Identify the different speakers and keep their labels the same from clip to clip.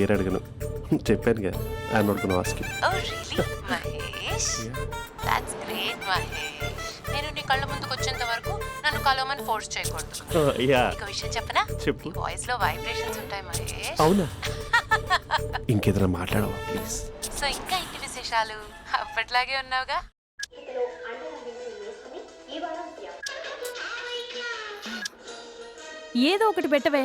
Speaker 1: పేరు అడగను చెప్పాను కదా ఆయన పడుకున్న వాసుకి
Speaker 2: నేను నీ కళ్ళ ఒక విషయం చెప్పనా లో వైబ్రేషన్స్ ఉంటాయి
Speaker 1: ఇంకేదైనా మాట్లాడవా ప్లీజ్
Speaker 2: సో ఇంకా ఇంటి విశేషాలు అప్పట్లాగే ఉన్నావుగా
Speaker 3: ఏదో ఒకటి పెట్టవే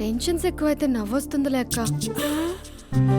Speaker 4: టెన్షన్స్ ఎక్కువైతే నవ్వొస్తుందిలే లెక్క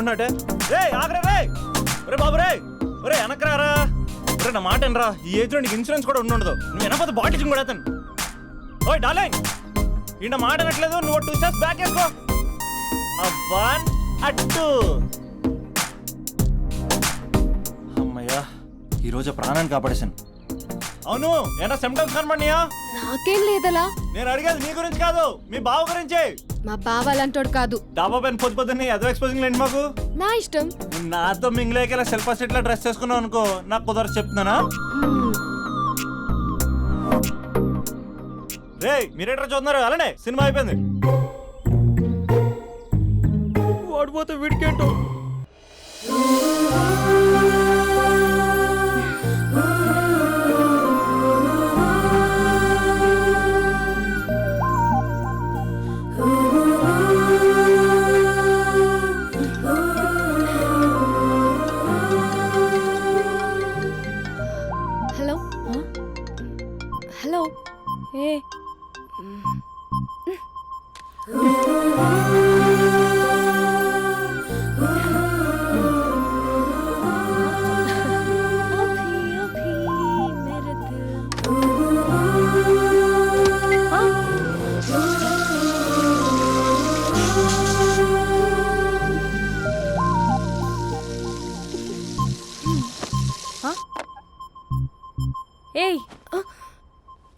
Speaker 5: అనుకుంటున్నాటే రే ఆగరే రే ఒరే బాబు రే ఒరే వెనకరారా ఒరే నా మాట ఈ ఏజ్ నీకు ఇన్సూరెన్స్ కూడా ఉండదు నువ్వు వెనకపోతే బాటిల్ కూడా అతను ఓయ్ డార్లింగ్ ఈయన మాట అనట్లేదు నువ్వు టూ స్టెప్స్ బ్యాక్ వేసుకో వన్ అట్టు అమ్మయ్యా ఈరోజు ప్రాణాన్ని కాపాడేశాను అవును ఏనా సిమ్టమ్స్ కనబడినాయా
Speaker 4: నాకేం లేదలా
Speaker 5: నేను అడిగేది నీ గురించి కాదు మీ బావ గురించి
Speaker 4: మా బావ కాదు
Speaker 5: దాబాబెన్ పొద్దు పొద్దున్నే ఎదో ఎక్స్పోజింగ్ లేండి మాకు
Speaker 4: నా ఇష్టం
Speaker 5: నాతో మింగిలేక ఇలా సెల్ఫా సెట్ లా డ్రెస్ చేసుకున్నావు అనుకో నాకు కుదరదు చెప్తున్నానా రే మీరేట్రా చూస్తున్నారు అలానే సినిమా అయిపోయింది ఓడిపోతే వీడికేంటో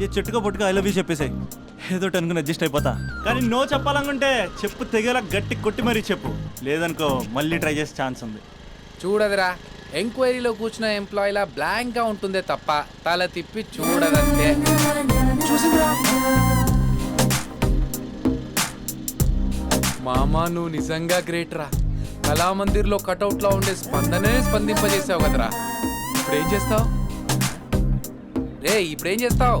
Speaker 5: ఈ చెట్టుకో పొట్టుకో ఐ లవ్ యూ చెప్పేసాయి ఏదో అనుకుని అడ్జస్ట్ అయిపోతా కానీ నో చెప్పాలనుకుంటే చెప్పు తెగేలా గట్టి కొట్టి మరీ చెప్పు లేదనుకో మళ్ళీ ట్రై చేసే ఛాన్స్ ఉంది
Speaker 6: చూడదురా ఎంక్వైరీలో కూర్చున్న ఎంప్లాయీలా బ్లాంక్గా ఉంటుందే తప్ప తల తిప్పి చూడదంటే మామా నువ్వు నిజంగా గ్రేట్ రా కళామందిర్లో కటౌట్లో ఉండే స్పందనే స్పందింపజేసావు కదరా ఇప్పుడు ఏం చేస్తావు రే ఇప్పుడేం చేస్తావు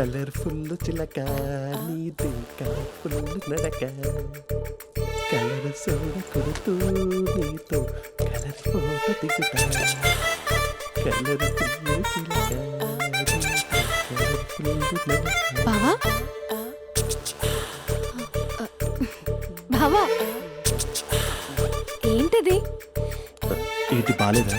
Speaker 1: కలర్ఫుల్ చిలక నీదే కలర్ఫుల్ నడక కలర్ సోడ కొడుతూ నీతో కలర్ ఫోటో దిగుతా
Speaker 4: కలర్ ఏంటది
Speaker 1: ఏంటి బాలేదా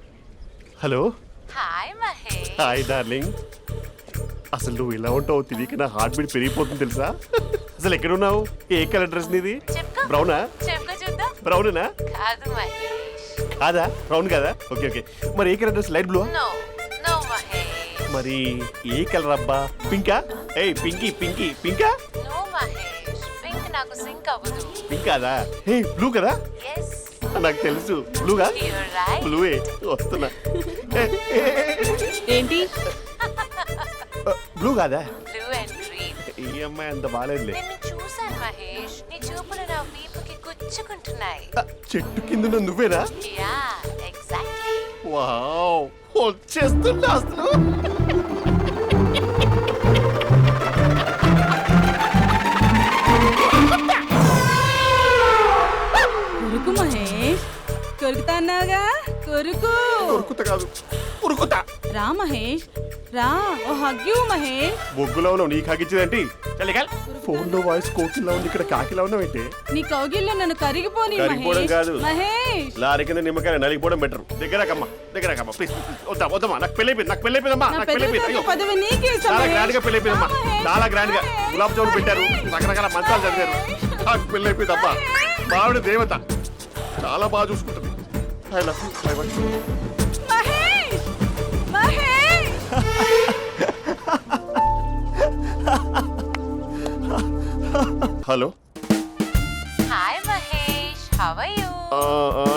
Speaker 1: hello
Speaker 2: hi Mahesh
Speaker 1: hi darling అసలు నువ్వు ఇలా ఉంటావు తిరిగి నా హార్ట్ బీట్ పెరిగిపోతుంది తెలుసా అసలు ఎక్కడ ఉన్నావు ఏ కలర్ డ్రెస్ నీది బ్రౌనా బ్రౌనేనా
Speaker 2: కాదు
Speaker 1: కాదా బ్రౌన్ కాదా ఓకే ఓకే మరి ఏ కలర్ డ్రెస్ లైట్ బ్లూ మరి ఏ కలర్ అబ్బా పింకా ఏయ్ పింకీ పింకీ పింకా
Speaker 2: పింకాదా పింక్
Speaker 1: కాదా ఏ బ్లూ కదా నాకు తెలుసు బ్లూగా బ్లూవే వస్తున్నా
Speaker 3: ఏంటి
Speaker 1: బ్లూ
Speaker 2: uh, కాదా
Speaker 1: ఈ అమ్మాయి అంత బాగాలేదులే
Speaker 2: చూశాను మహేష్ నీ చూపులు నా వీపుకి గుచ్చుకుంటున్నాయి
Speaker 1: uh, చెట్టు కింద నువ్వేనా
Speaker 2: యా
Speaker 1: వావ్ వచ్చేస్తున్నా అసలు
Speaker 7: కొరుకు మహేష్ కొరుకుతా అన్నావుగా
Speaker 1: ఉరుకుత కాదు ఉరుకుత
Speaker 7: రా మహేష్ రా ఓ హగ్ యు మహేష్
Speaker 1: బొగ్గులో ఉన్నావు నీకు హగిచ్చిందేంటి చలికాల్ ఫోన్ లో వాయిస్ కోకిలా ఉంది ఇక్కడ కాకిలా ఉన్నావు ఏంటి
Speaker 7: నీ కౌగిల్లో నన్ను కరిగిపోని
Speaker 1: కరిగిపోవడం కాదు.
Speaker 7: మహేష్
Speaker 1: లారీ కింద నిమ్మకాయ నలిగిపోవడం బెటర్ దగ్గర కమ్మ దగ్గర కమ్మ ప్లీజ్ వద్దా వద్దమ్మా నాకు పెళ్ళి అయిపోయింది నాకు పెళ్ళి అయిపోయిందమ్మా నాకు పెళ్లి
Speaker 7: పెళ్ళి
Speaker 1: అయిపోయింది చాలా గ్రాండ్ గా పెళ్లి అయిపోయిందమ్మా
Speaker 7: రా,
Speaker 1: చాలా గ్రాండ్ గా గులాబ్ జామున్ పెట్టారు రకరకాల మంచాలు చదివారు నాకు పెళ్లి అయిపోయిందమ్మా మావిడ దేవత చాలా బాగా చూసుకుంటుంది
Speaker 2: Hay hello hi Mahesh how
Speaker 1: are you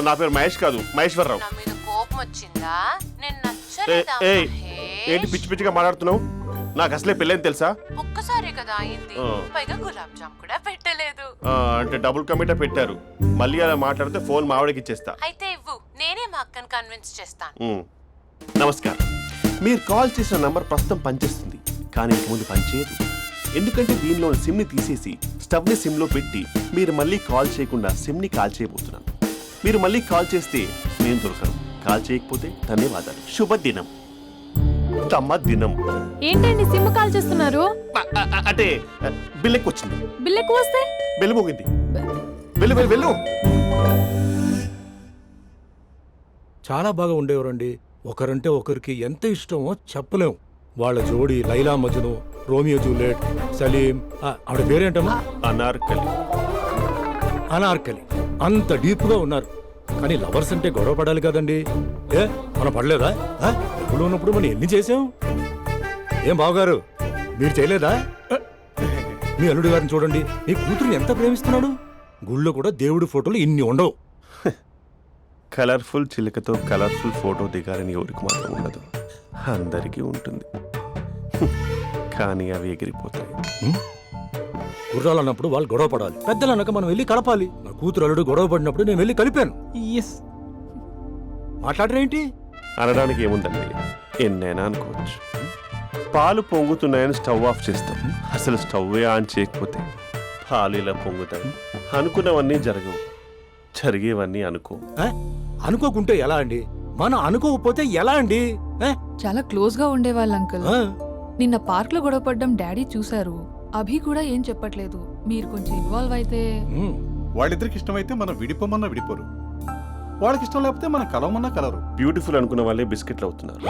Speaker 1: నా పేరు మహేష్ కాదు మహేశ్వరరావు
Speaker 2: నా మీద కోపం వచ్చిందా నేను నచ్చలేదా
Speaker 1: ఏయ్ ఏంటి పిచ్చి పిచ్చిగా మాట్లాడుతున్నావు నాకు అసలే పెళ్ళని తెలుసా
Speaker 2: ఒక్కసారి కదా అయింది పైగా గులాబ్ జామ్ కూడా పెట్టలేదు
Speaker 1: అంటే డబుల్ కమిటా పెట్టారు మళ్ళీ అలా మాట్లాడితే ఫోన్ మావిడికి ఇచ్చేస్తా
Speaker 2: అయితే ఇవ్వు నేనే మా అక్కను కన్విన్స్ చేస్తాను
Speaker 1: నమస్కారం మీరు కాల్ చేసిన నంబర్ ప్రస్తుతం పనిచేస్తుంది కానీ ఇంక ముందు పనిచేయదు ఎందుకంటే దీనిలో సిమ్ని తీసేసి స్టవ్ని సిమ్లో పెట్టి మీరు మళ్ళీ కాల్ చేయకుండా సిమ్ని కాల్ చేయబోతున్నాను మీరు మళ్ళీ కాల్ చేస్తే నేను దొరకను కాల్ చేయకపోతే ధన్యవాదాలు శుభదినం తమ దినం
Speaker 3: ఏంటండి సిమ్ కాల్ చేస్తున్నారు
Speaker 1: అంటే బిల్లెక్కు వచ్చింది
Speaker 3: బిల్ వస్తే
Speaker 1: బెల్లు మోగింది వెళ్ళు వెళ్ళు వెళ్ళు
Speaker 8: చాలా బాగా ఉండేవారండి ఒకరంటే ఒకరికి ఎంత ఇష్టమో చెప్పలేం వాళ్ళ జోడి లైలా మజును రోమియో జూలియట్ సలీం ఆవిడ పేరేంటమ్మా
Speaker 1: అనార్కలి
Speaker 8: అనార్కలి అంత డీప్గా ఉన్నారు కానీ లవర్స్ అంటే గొడవ పడాలి కదండి ఏ మనం పడలేదా ఇప్పుడు ఉన్నప్పుడు మనం ఎన్ని చేసాం ఏం బావగారు మీరు చేయలేదా మీ అల్లుడి గారిని చూడండి మీ కూతురుని ఎంత ప్రేమిస్తున్నాడు గుళ్ళో కూడా దేవుడి ఫోటోలు ఇన్ని ఉండవు
Speaker 1: కలర్ఫుల్ చిలుకతో కలర్ఫుల్ ఫోటో దిగాలని ఎవరికి మాత్రం ఉండదు అందరికీ ఉంటుంది కానీ అవి ఎగిరిపోతాయి
Speaker 8: గుర్రాలు అన్నప్పుడు వాళ్ళు గొడవ పడాలి పెద్దలు అనక మనం వెళ్ళి కలపాలి నా కూతురు అల్లుడు గొడవ పడినప్పుడు నేను వెళ్ళి కలిపాను మాట్లాడరేంటి
Speaker 1: అనడానికి ఏముందండి ఎన్నైనా అనుకోవచ్చు పాలు పొంగుతున్నాయని స్టవ్ ఆఫ్ చేస్తాం అసలు స్టవ్ ఆన్ చేయకపోతే పాలు ఇలా పొంగుతాయి అనుకున్నవన్నీ జరగవు జరిగేవన్నీ అనుకో
Speaker 8: అనుకోకుంటే ఎలా అండి మనం అనుకోకపోతే ఎలా అండి
Speaker 9: చాలా క్లోజ్ గా ఉండేవాళ్ళు అంకుల్ నిన్న పార్క్ లో గొడవపడ్డం డాడీ చూశారు అభి కూడా ఏం చెప్పట్లేదు మీరు కొంచెం ఇన్వాల్వ్ అయితే
Speaker 10: వాళ్ళిద్దరికి ఇష్టమైతే మనం విడిపోమన్నా విడిపోరు వాళ్ళకి ఇష్టం లేకపోతే మనం కలవమన్నా కలరు
Speaker 1: బ్యూటిఫుల్ అనుకున్న వాళ్ళే బిస్కెట్లు అవుతున్నారు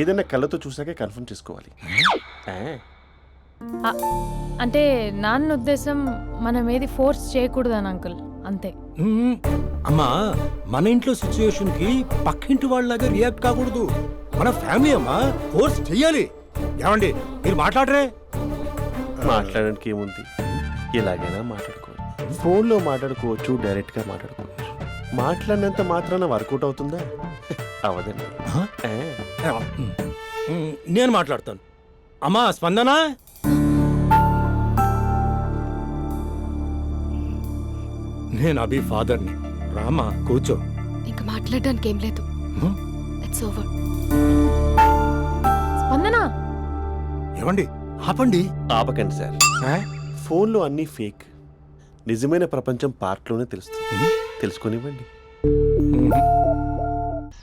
Speaker 1: ఏదైనా కళ్ళతో చూసాకే కన్ఫర్మ్ చేసుకోవాలి
Speaker 11: అంటే నాన్న ఉద్దేశం మనం ఏది ఫోర్స్ చేయకూడదని అంకుల్ అంతే
Speaker 8: అమ్మా మన ఇంట్లో సిచ్యుయేషన్ కి పక్కింటి వాళ్ళగా రియాక్ట్ కాకూడదు మన ఫ్యామిలీ అమ్మా కోర్స్ చెయ్యాలి ఏమండి మీరు మాట్లాడరే
Speaker 1: మాట్లాడడానికి ఏముంది ఇలాగైనా మాట్లాడుకో ఫోన్లో మాట్లాడుకోవచ్చు డైరెక్ట్గా మాట్లాడుకోవచ్చు మాట్లాడినంత మాత్రాన వర్కౌట్ అవుతుందా అవదండి
Speaker 8: నేను మాట్లాడతాను అమ్మా స్పందనా నేను అభి ఫాదర్ని రామా కూర్చో
Speaker 4: ఇంకా మాట్లాడడానికి ఏం లేదు ఇట్స్ ఓవర్
Speaker 11: స్పందన
Speaker 8: ఏమండి ఆపండి
Speaker 1: ఆపకండి సార్ ఫోన్లో అన్ని ఫేక్ నిజమైన ప్రపంచం పార్ట్లోనే తెలుస్తుంది తెలుసుకునివ్వండి